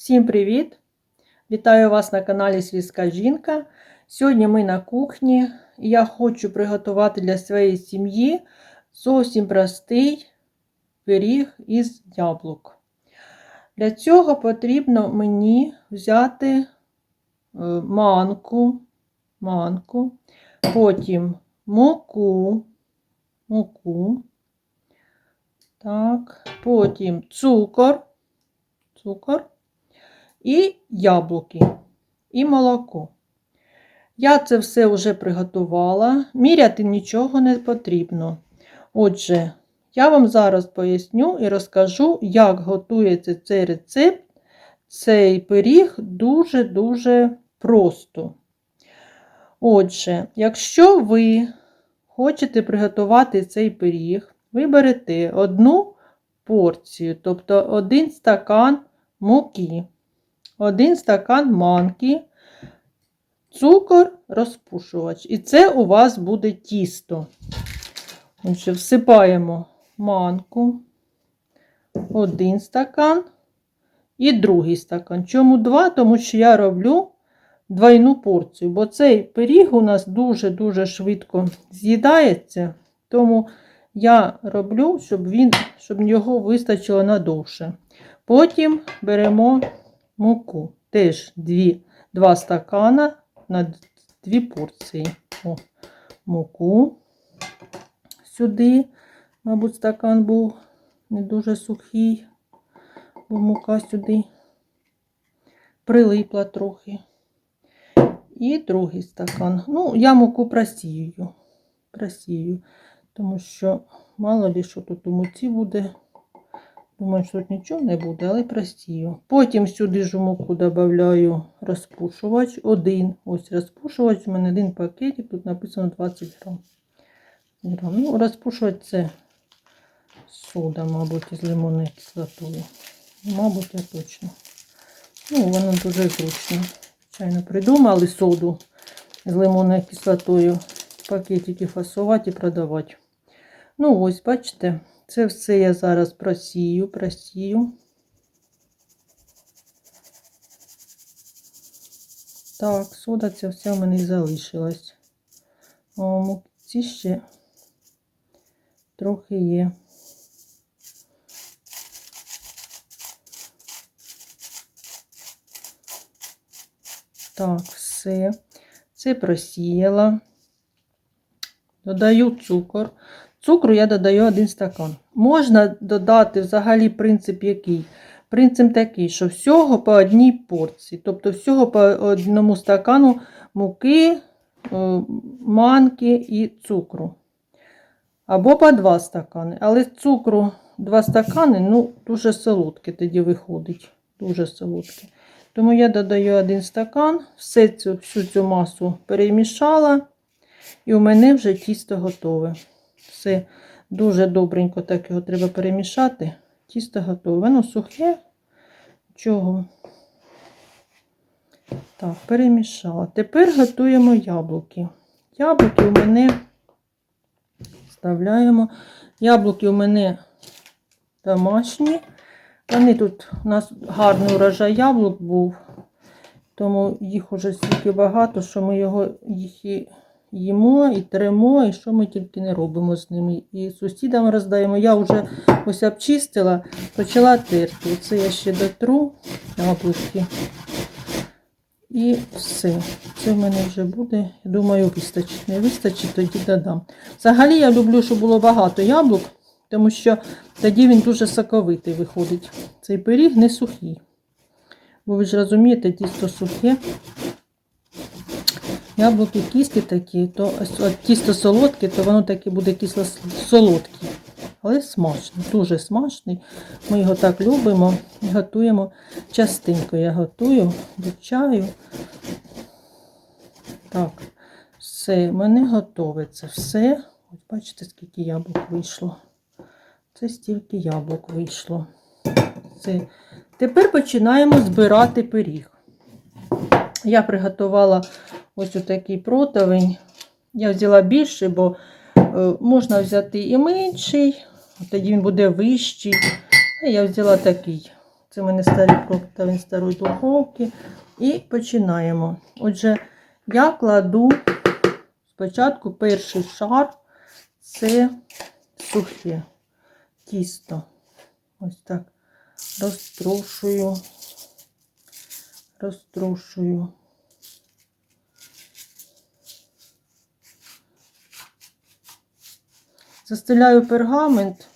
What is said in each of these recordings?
Всім привіт! Вітаю вас на каналі Свіска Жінка. Сьогодні ми на кухні і я хочу приготувати для своєї сім'ї зовсім простий пиріг із яблук. Для цього потрібно мені взяти е, манку, манку, потім муку, муку, так, потім цукор, цукор і яблуки, і молоко. Я це все вже приготувала. Міряти нічого не потрібно. Отже, я вам зараз поясню і розкажу, як готується цей рецепт. Цей пиріг дуже-дуже просто. Отже, якщо ви хочете приготувати цей пиріг, ви берете одну порцію, тобто один стакан муки, один стакан манки, цукор, розпушувач. І це у вас буде тісто. Отже, всипаємо манку, один стакан і другий стакан. Чому два? Тому що я роблю двойну порцію, бо цей пиріг у нас дуже-дуже швидко з'їдається, тому я роблю, щоб він, щоб його вистачило надовше. Потім беремо муку. Теж 2, 2 стакана на 2 порції. О, муку сюди, мабуть, стакан був не дуже сухий, бо мука сюди прилипла трохи. І другий стакан. Ну, я муку просію. Просію, тому що мало ли що тут у муці буде. Думаю, що тут нічого не буде, але просію. Потім сюди ж муку додаю розпушувач. Один. Ось розпушувач. У мене один пакетик, тут написано 20 грам. грам. Ну, розпушувач це сода, мабуть, із лимонною кислотою. Мабуть, я точно. Ну, воно дуже зручно. Звичайно, придумали соду з лимонною кислотою. Пакетики фасувати і продавати. Ну, ось, бачите. Це все я зараз просію, просію. Так, сода ця вся в мене і залишилась. О, мукці ще трохи є. Так, все. Це просіяла. Додаю цукор. Цукру я додаю один стакан. Можна додати взагалі принцип який? Принцип такий, що всього по одній порції. Тобто всього по одному стакану муки, е, манки і цукру. Або по два стакани. Але цукру два стакани ну, дуже солодке тоді виходить. Дуже солодке. Тому я додаю один стакан, все цю, всю цю масу перемішала, і у мене вже тісто готове. Все дуже добренько так його треба перемішати. Тісто готове. Воно сухе. Чого? Так, перемішала. Тепер готуємо яблуки. Яблуки у мене вставляємо. Яблуки у мене домашні. Вони тут у нас гарний урожай яблук був, тому їх уже стільки багато, що ми його їх і їмо і тремо, і що ми тільки не робимо з ними. І сусідам роздаємо. Я вже ось обчистила, почала терти. Це я ще дотру яблуки. І все. Це в мене вже буде. Думаю, вистачить. Не вистачить, тоді додам. Взагалі я люблю, щоб було багато яблук, тому що тоді він дуже соковитий виходить. Цей пиріг не сухий. Бо ви ж розумієте, тісто сухе. Яблуки кислі такі, то от тісто солодке, то воно таке буде кисло солодке. Але смачний, дуже смачний. Ми його так любимо і готуємо частинку. Я готую до чаю. Так, все, в мене готове це все. Ось бачите, скільки яблук вийшло. Це стільки яблук вийшло. Все. Тепер починаємо збирати пиріг. Я приготувала ось такий противень. Я взяла більший, бо е, можна взяти і менший, тоді він буде вищий. А я взяла такий Це в мене старі противень старої духовки. І починаємо. Отже, я кладу спочатку перший шар це сухе тісто. Ось так розтрушую, розтрушую. Застеляю пергамент,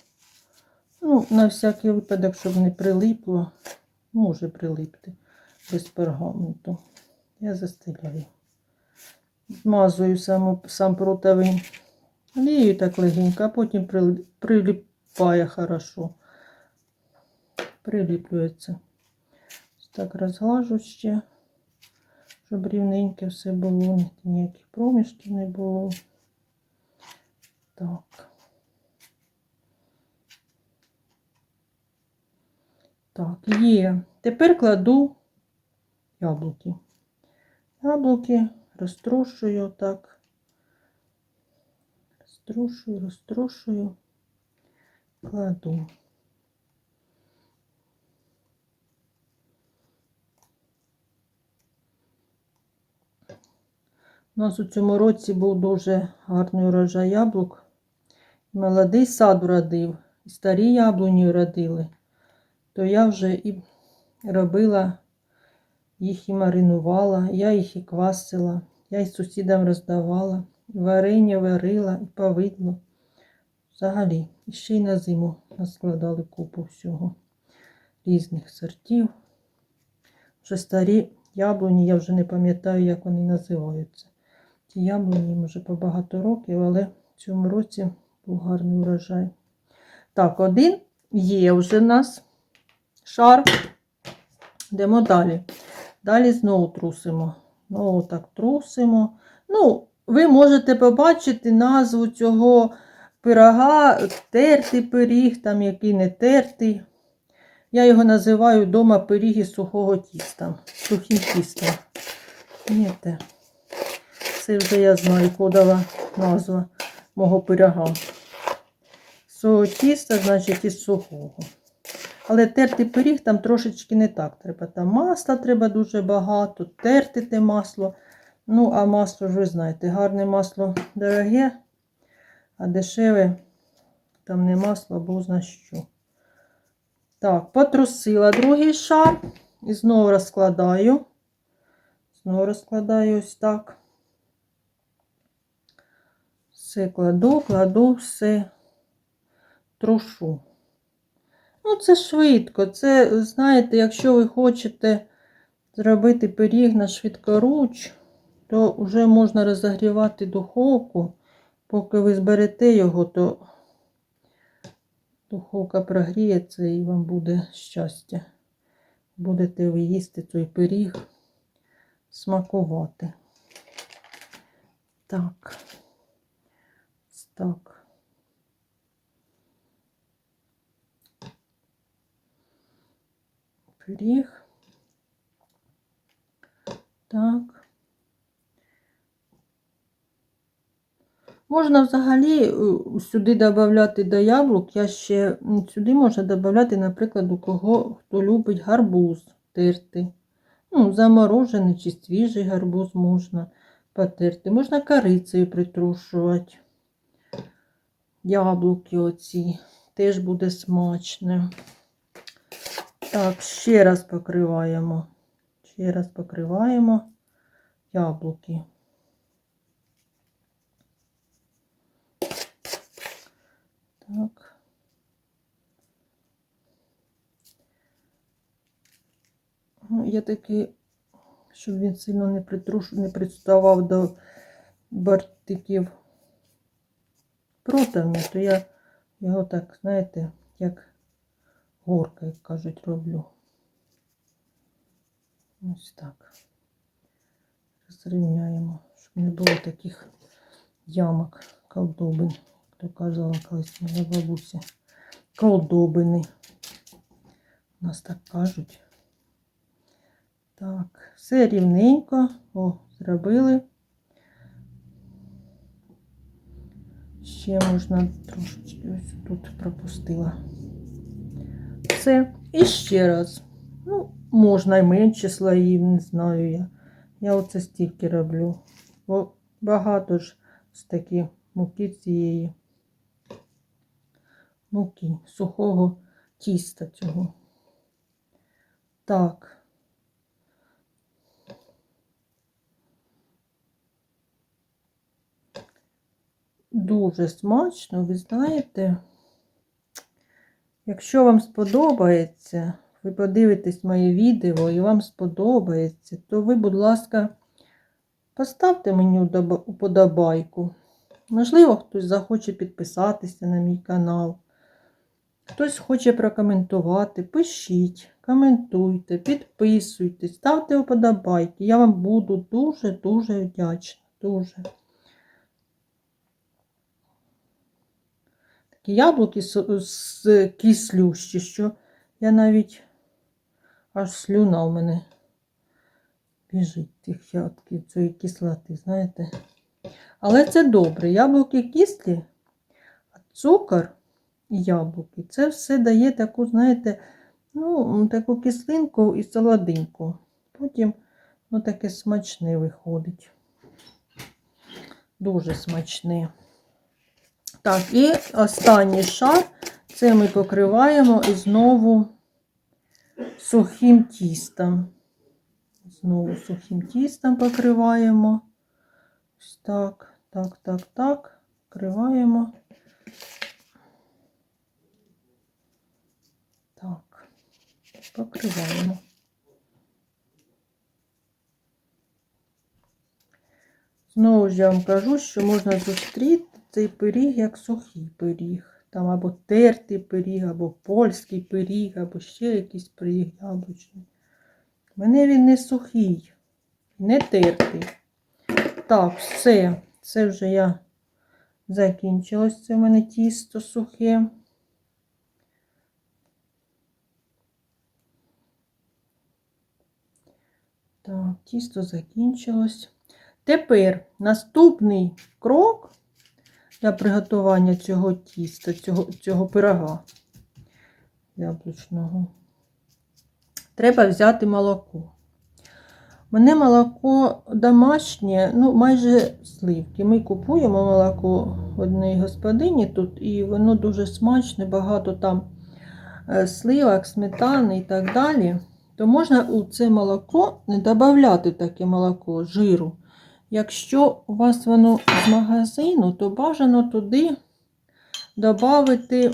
ну, на всякий випадок, щоб не прилипло. Може прилипти без пергаменту. Я застеляю. Змазую саму, сам противень олією так легенько, а потім прилипає хорошо. Приліплюється. Так розглажу ще, щоб рівненьке все було, ніяких проміжків не було. Так. Так, є. Тепер кладу яблуки. Яблуки розтрушую так. Розтрушую, розтрушую, кладу. У нас у цьому році був дуже гарний урожай яблук. Молодий сад вродив, і старі яблуні вродили. То я вже і робила їх і маринувала, я їх і квасила, я і сусідам роздавала, і варення варила, і повидло. Взагалі, і ще й на зиму наскладали купу всього різних сортів. Вже старі яблуні, я вже не пам'ятаю, як вони називаються. Ті яблуні їм вже по років, але в цьому році був гарний урожай. Так, один є вже в нас шар. Йдемо далі. Далі знову трусимо. Знову так трусимо. Ну, ви можете побачити назву цього пирога, тертий пиріг, там який не тертий. Я його називаю вдома пиріг із сухого тіста. Сухим тістом. Знаєте, це вже я знаю кодова назва мого пирога. Сухого тіста, значить, із сухого. Але тертий пиріг там трошечки не так треба. Там масла треба дуже багато, терти те масло. Ну, а масло ж ви знаєте, гарне масло дороге, а дешеве там не масло, бо зна що. Так, потрусила другий шар і знову розкладаю. Знову розкладаю ось так. Все кладу, кладу, все трушу. Ну, це швидко. Це, знаєте, якщо ви хочете зробити пиріг на швидкоруч, то вже можна розігрівати духовку. Поки ви зберете його, то духовка прогріється і вам буде щастя. Будете ви їсти цей пиріг, смакувати. Так. Так. Пиріг. Так. Можна взагалі е, сюди додати до яблук. Я ще сюди можна додати, наприклад, у кого хто любить гарбуз терти. Ну, заморожений чи свіжий гарбуз можна потерти. Можна корицею притрушувати. Яблуки оці. Теж буде смачно. Так, ще раз покриваємо. Ще раз покриваємо яблуки. Так. Ну, я таки, щоб він сильно не притруш... не приставав до бортиків противня, то я його так, знаєте, як горка, як кажуть, роблю. Ось так. Розрівняємо, щоб не було таких ямок, колдобин, як то казала колись моя бабуся. Колдобини. У нас так кажуть. Так, все рівненько. О, зробили. Ще можна трошечки ось тут пропустила. Все. І ще раз. Ну, можна й менше слоїв, не знаю я. Я оце стільки роблю. Бо багато ж з такі муки цієї муки, сухого тіста цього. Так. Дуже смачно, ви знаєте. Якщо вам сподобається, ви подивитесь моє відео і вам сподобається, то ви, будь ласка, поставте мені уподобайку. Можливо, хтось захоче підписатися на мій канал. Хтось хоче прокоментувати, пишіть, коментуйте, підписуйтесь, ставте вподобайки. Я вам буду дуже-дуже вдячна. Дуже. Яблуки з, з кислющі, що я навіть аж слюна у мене біжить тих ядків, цієї кислоти, знаєте. Але це добре. Яблуки кислі, а цукор і яблуки. Це все дає таку, знаєте, ну, таку кислинку і солодинку. Потім ну, таке смачне виходить. Дуже смачне. Так, і останній шар це ми покриваємо і знову сухим тістом. Знову сухим тістом покриваємо. Ось так, так, так, так. Покриваємо. Так, покриваємо. Знову ж я вам кажу, що можна зустріти цей пиріг як сухий пиріг. Там або тертий пиріг, або польський пиріг, або ще якийсь пиріг яблучний. У мене він не сухий, не тертий. Так, все. Це вже я закінчилось. Це в мене тісто сухе. Так, тісто закінчилось. Тепер наступний крок для приготування цього тіста, цього, цього пирога яблучного. Треба взяти молоко. У мене молоко домашнє, ну, майже сливки. Ми купуємо молоко в одній господині тут, і воно дуже смачне, багато там е, сливок, сметани і так далі. То можна у це молоко не додати таке молоко, жиру. Якщо у вас воно з магазину, то бажано туди додати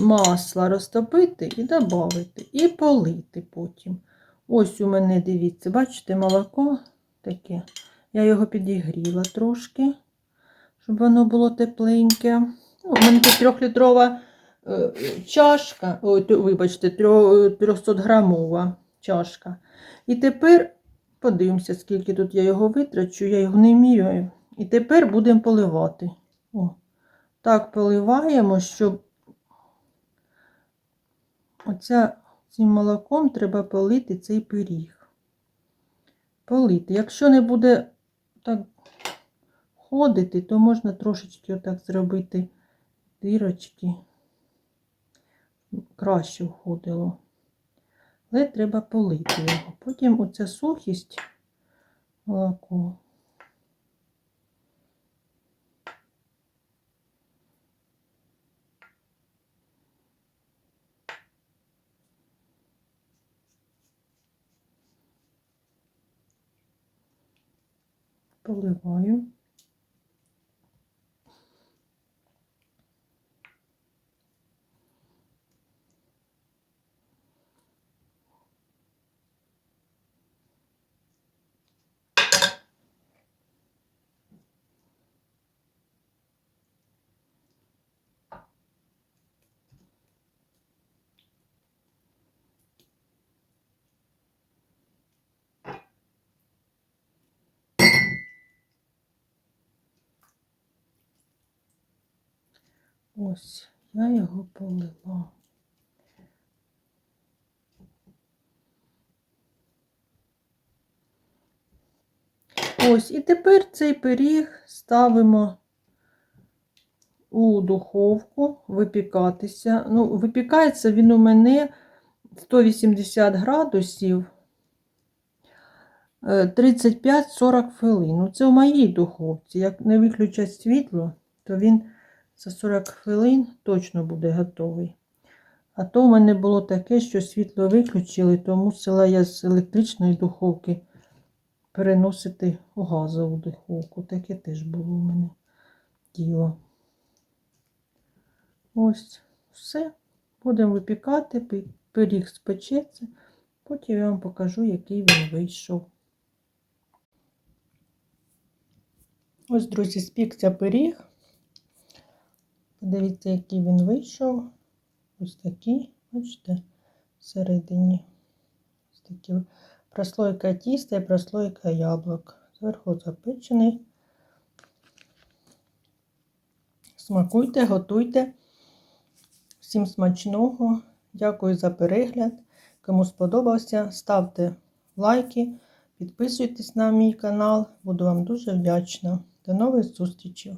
масло, розтопити і додати, і полити потім. Ось у мене, дивіться, бачите, молоко таке. Я його підігріла трошки, щоб воно було тепленьке. Ну, у мене тут трьохлітрова е, чашка, ой, вибачте, 300 грамова чашка. І тепер подивимося, скільки тут я його витрачу, я його не міряю. І тепер будемо поливати. О, так поливаємо, щоб оця, цим молоком треба полити цей пиріг. Полити. Якщо не буде так ходити, то можна трошечки отак зробити дирочки. Краще входило. Але треба полити його. Потім оця сухість молоко. Поливаю. Ось, я його полила. Ось, і тепер цей пиріг ставимо у духовку випікатися. Ну, випікається він у мене 180 градусів е, 35-40 хвилин. Ну, це в моїй духовці. Як не виключать світло, то він за 40 хвилин точно буде готовий. А то в мене було таке, що світло виключили, то мусила я з електричної духовки переносити у газову духовку. Таке теж було у мене діло. Ось все. Будемо випікати, пиріг спечеться. Потім я вам покажу, який він вийшов. Ось, друзі, спікся пиріг. Подивіться, який він вийшов. Ось такий, бачите, всередині. Ось такі прослойка тіста і прослойка яблук. Зверху запечений. Смакуйте, готуйте. Всім смачного. Дякую за перегляд. Кому сподобався, ставте лайки, підписуйтесь на мій канал. Буду вам дуже вдячна. До нових зустрічей!